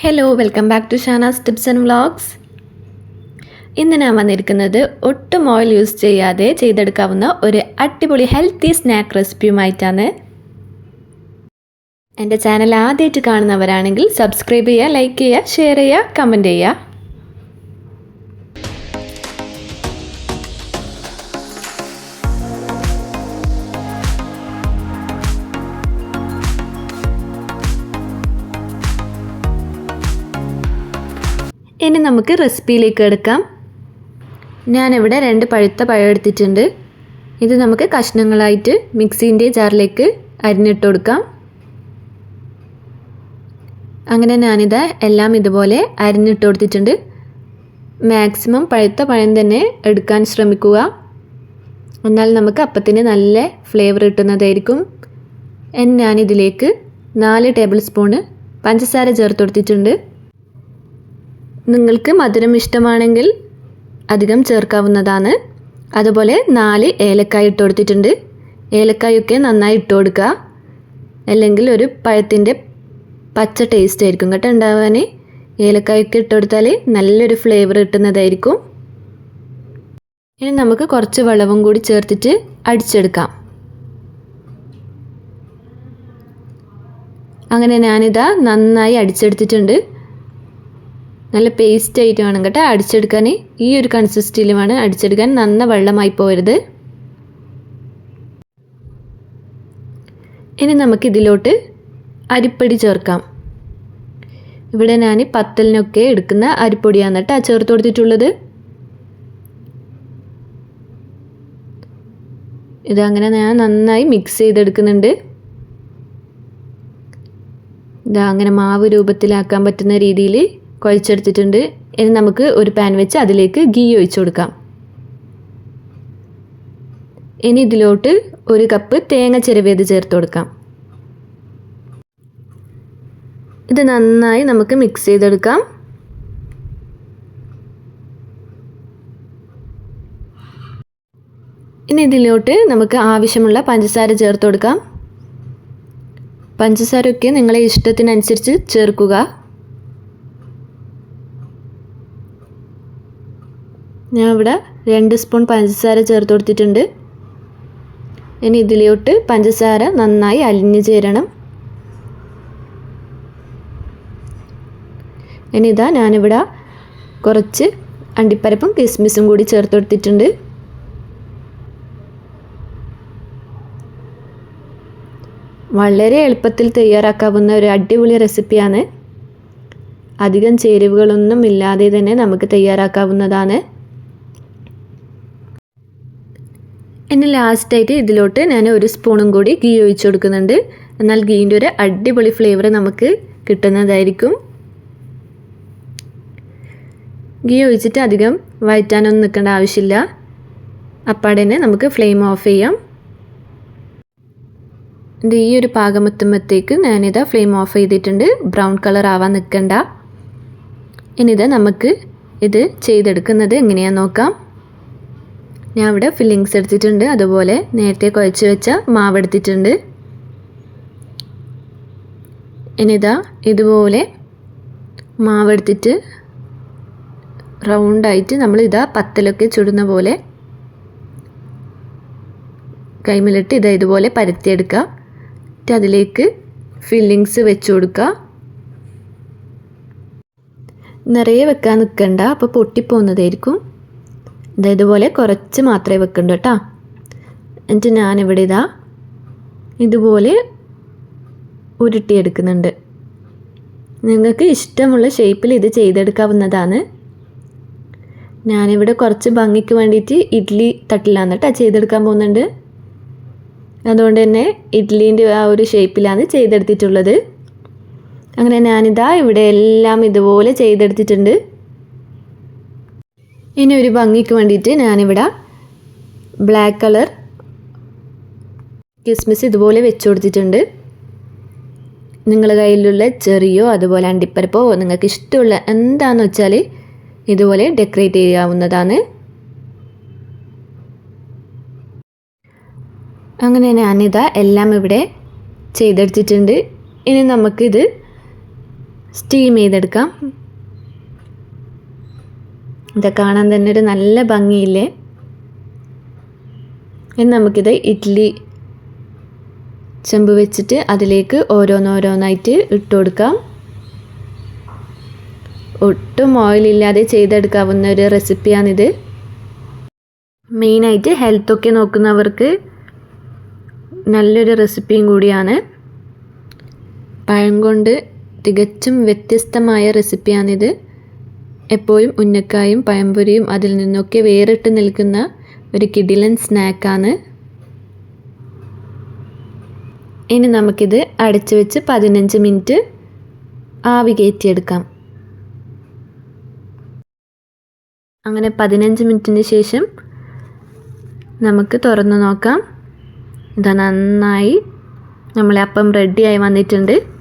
Hello welcome back to Shanas tips and vlogs ഇന്ന് ഞാൻ വന്നിരിക്കുന്നത് ഒട്ടും ഓയിൽ യൂസ് ചെയ്യാതെ ചെയ്തെടുക്കാവുന്ന ഒരു അടിപൊളി ഹെൽത്തി സ്നാക്ക് റെസിപ്പിയുമായിട്ടാണ് എന്റെ ചാനൽ ആദ്യമായിട്ട് കാണുന്നവരാണെങ്കിൽ സബ്സ്ക്രൈബ് ചെയ്യുക ലൈക്ക് ചെയ്യുക ഷെയർ ചെയ്യുക കമന്റ് ചെയ്യുക. ഇനി നമുക്ക് റെസിപ്പിയിലേക്ക് എടുക്കാം. ഞാനിവിടെ രണ്ട് പഴുത്ത പഴം എടുത്തിട്ടുണ്ട്. ഇത് നമുക്ക് കഷ്ണങ്ങളായിട്ട് മിക്സീന്റെ ജാറിലേക്ക് അരിഞ്ഞിട്ട് കൊടുക്കാം. അങ്ങനെ ഞാനിത് എല്ലാം ഇതുപോലെ അരിഞ്ഞിട്ട് കൊടുത്തിട്ടുണ്ട്. മാക്സിമം പഴുത്ത പഴം തന്നെ എടുക്കാൻ ശ്രമിക്കുക. എന്നാൽ നമുക്ക് അപ്പത്തിന് നല്ല ഫ്ലേവർ കിട്ടുന്നതായിരിക്കും. ഞാനിതിലേക്ക് നാല് ടേബിൾ സ്പൂണ് പഞ്ചസാര ചേർത്ത് കൊടുത്തിട്ടുണ്ട്. നിങ്ങൾക്ക് മധുരം ഇഷ്ടമാണെങ്കിൽ അധികം ചേർക്കാവുന്നതാണ്. അതുപോലെ നാല് ഏലക്കായ ഇട്ട് കൊടുത്തിട്ടുണ്ട്. ഏലക്കായൊക്കെ നന്നായി ഇട്ട് കൊടുക്കുക. അല്ലെങ്കിൽ ഒരു പഴത്തിന്റെ പച്ച ടേസ്റ്റ് ആയിരിക്കും കേട്ടോ ഉണ്ടാവാൻ. ഏലക്കായൊക്കെ ഇട്ട് കൊടുത്താൽ നല്ലൊരു ഫ്ലേവർ കിട്ടുന്നതായിരിക്കും. ഇനി നമുക്ക് കുറച്ച് വെള്ളവും കൂടി ചേർത്തിട്ട് അടിച്ചെടുക്കാം. അങ്ങനെ ഞാനിതാ നന്നായി അടിച്ചെടുത്തിട്ടുണ്ട്. നല്ല പേസ്റ്റ് ആയിട്ട് വേണം കേട്ടോ. അടിച്ചെടുക്കാൻ. ഈ ഒരു കൺസിസ്റ്റിൽ വേണം അടിച്ചെടുക്കാൻ. നന്ന വെള്ളമായി പോരുത്. ഇനി നമുക്കിതിലോട്ട് അരിപ്പൊടി ചേർക്കാം. ഇവിടെ ഞാൻ പത്തലിനൊക്കെ എടുക്കുന്ന അരിപ്പൊടിയാണ് കേട്ടോ ചേർത്ത് കൊടുത്തിട്ടുള്ളത്. ഇതങ്ങനെ ഞാൻ നന്നായി മിക്സ് ചെയ്തെടുക്കുന്നുണ്ട്. ഇതാ അങ്ങനെ മാവ് രൂപത്തിലാക്കാൻ പറ്റുന്ന രീതിയിൽ കുഴച്ചെടുത്തിട്ടുണ്ട്. ഇനി നമുക്ക് ഒരു പാൻ വെച്ച് അതിലേക്ക് ഗീ ഒഴിച്ചു കൊടുക്കാം. ഇനി ഇതിലോട്ട് ഒരു കപ്പ് തേങ്ങ ചിരവിയത് ചേർത്ത് കൊടുക്കാം. ഇത് നന്നായി നമുക്ക് മിക്സ് ചെയ്തെടുക്കാം. ഇനി ഇതിലോട്ട് നമുക്ക് ആവശ്യമുള്ള പഞ്ചസാര ചേർത്ത് കൊടുക്കാം. പഞ്ചസാരയൊക്കെ നിങ്ങളെ ഇഷ്ടത്തിനനുസരിച്ച് ചേർക്കുക. ഞാൻ ഇവിടെ രണ്ട് സ്പൂൺ പഞ്ചസാര ചേർത്ത് കൊടുത്തിട്ടുണ്ട്. ഇനി ഇതിലോട്ട് പഞ്ചസാര നന്നായി അലിഞ്ഞു ചേരണം. ഇനി ഇതാ ഞാനിവിടെ കുറച്ച് അണ്ടിപ്പരപ്പും കിസ്മിസും കൂടി ചേർത്ത് കൊടുത്തിട്ടുണ്ട്. വളരെ എളുപ്പത്തിൽ തയ്യാറാക്കാവുന്ന ഒരു അടിപൊളി റെസിപ്പിയാണ്. അധികം ചേരുവകളൊന്നും ഇല്ലാതെ തന്നെ നമുക്ക് തയ്യാറാക്കാവുന്നതാണ്. ഇനി ലാസ്റ്റായിട്ട് ഇതിലോട്ട് ഞാൻ ഒരു സ്പൂണും കൂടി ഗീ ഒഴിച്ചു കൊടുക്കുന്നുണ്ട്. എന്നാൽ ഗീന്റെ ഒരു അടിപൊളി ഫ്ലേവർ നമുക്ക് കിട്ടുന്നതായിരിക്കും. ഗീ ഒഴിച്ചിട്ട് അധികം വയറ്റാനൊന്നും നിൽക്കേണ്ട ആവശ്യമില്ല. അപ്പാടെ തന്നെ നമുക്ക് ഫ്ലെയിം ഓഫ് ചെയ്യാം. ഇത് ഈ ഒരു പാകമെത്തുമ്പോഴത്തേക്ക് ഞാനിതാ ഫ്ലെയിം ഓഫ് ചെയ്തിട്ടുണ്ട്. ബ്രൗൺ കളർ ആവാൻ നിൽക്കണ്ട. ഇനിത് നമുക്ക് ഇത് ചെയ്തെടുക്കുന്നത് എങ്ങനെയാണെന്ന് നോക്കാം. ഞാൻ ഇവിടെ ഫില്ലിങ്സ് എടുത്തിട്ടുണ്ട്. അതുപോലെ നേരത്തെ കുഴച്ച് വെച്ച മാവ് എടുത്തിട്ടുണ്ട്. ഇനിതാ ഇതുപോലെ മാവ് എടുത്തിട്ട് റൗണ്ടായിട്ട് നമ്മൾ ഇതാ പത്തലൊക്കെ ചുടുന്ന പോലെ കൈമിലിട്ട് ഇതാ ഇതുപോലെ പരത്തിയെടുക്കുക എന്നിട്ട് അതിലേക്ക് ഫില്ലിങ്സ് വെച്ച് കൊടുക്കുക നിറയെ വെക്കാൻ നിൽക്കണ്ട അപ്പോൾ പൊട്ടിപ്പോകുന്നതായിരിക്കും. ഇതുപോലെ കുറച്ച് മാത്രമേ വെക്കണ്ടു കേട്ടോ. എന്നിട്ട് ഞാനിവിടെ ഇതാ ഇതുപോലെ ഉരുട്ടിയെടുക്കുന്നുണ്ട്. നിങ്ങൾക്ക് ഇഷ്ടമുള്ള ഷേപ്പിൽ ഇത് ചെയ്തെടുക്കാവുന്നതാണ്. ഞാനിവിടെ കുറച്ച് ഭംഗിക്ക് വേണ്ടിയിട്ട് ഇഡ്ഡലി തട്ടിലാണ് കേട്ടോ ചെയ്തെടുക്കാൻ പോകുന്നുണ്ട്. അതുകൊണ്ട് തന്നെ ഇഡ്ഡലീന്റെ ആ ഒരു ഷേപ്പിലാണ് ചെയ്തെടുത്തിട്ടുള്ളത്. അങ്ങനെ ഞാനിതാ ഇവിടെ എല്ലാം ഇതുപോലെ ചെയ്തെടുത്തിട്ടുണ്ട്. ഇനി ഒരു ഭംഗിക്ക് വേണ്ടിയിട്ട് ഞാനിവിടെ ബ്ലാക്ക് കളർ കിസ്മിസ് ഇതുപോലെ വെച്ച് കൊടുത്തിട്ടുണ്ട്. നിങ്ങളുടെ കയ്യിലുള്ള ചെറിയോ അതുപോലെ അണ്ടിപ്പരപ്പോ നിങ്ങൾക്ക് ഇഷ്ടമുള്ള എന്താണെന്ന് വെച്ചാൽ ഇതുപോലെ ഡെക്കറേറ്റ് ചെയ്യാവുന്നതാണ്. അങ്ങനെ ഞാനിതാ എല്ലാം ഇവിടെ ചെയ്തെടുത്തിട്ടുണ്ട്. ഇനി നമുക്കിത് സ്റ്റീം ചെയ്തെടുക്കാം. ഇത് കാണാൻ തന്നെ ഒരു നല്ല ഭംഗിയില്ലേ? ഇനി നമുക്കിത് ഇഡ്ഡലി ചെമ്പ് വെച്ചിട്ട് അതിലേക്ക് ഓരോന്നോരോന്നായിട്ട് ഇട്ട് കൊടുക്കാം. ഒട്ടും ഓയിലില്ലാതെ ചെയ്തെടുക്കാവുന്ന ഒരു റെസിപ്പിയാണിത്. മെയിനായിട്ട് ഹെൽത്തൊക്കെ നോക്കുന്നവർക്ക് നല്ലൊരു റെസിപ്പിയും കൂടിയാണ്. പഴം കൊണ്ട് തികച്ചും വ്യത്യസ്തമായ റെസിപ്പിയാണിത്. എപ്പോഴും ഉന്നക്കായും പഴംപൊരിയും അതിൽ നിന്നൊക്കെ വേറിട്ട് നിൽക്കുന്ന ഒരു കിടിലൻ സ്നാക്കാണ്. ഇനി നമുക്കിത് അടച്ചു വെച്ച് പതിനഞ്ച് മിനിറ്റ് ആവി കയറ്റിയെടുക്കാം. അങ്ങനെ പതിനഞ്ച് മിനിറ്റിന് ശേഷം നമുക്ക് തുറന്നു നോക്കാം. ഇതാ നന്നായി നമ്മളെ അപ്പം റെഡിയായി വന്നിട്ടുണ്ട്.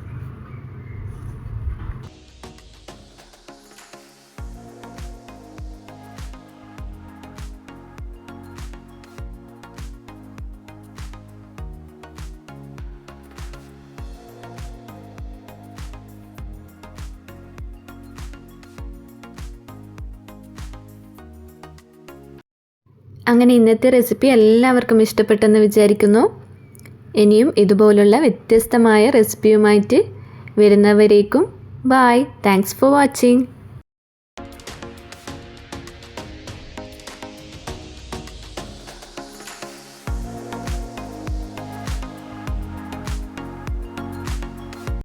അങ്ങനെ ഇന്നത്തെ റെസിപ്പി എല്ലാവർക്കും ഇഷ്ടപ്പെട്ടെന്ന് വിചാരിക്കുന്നു. ഇനിയും ഇതുപോലുള്ള വ്യത്യസ്തമായ റെസിപ്പിയുമായിട്ട് വരുന്നവരേക്കും ബായ്. Thanks for watching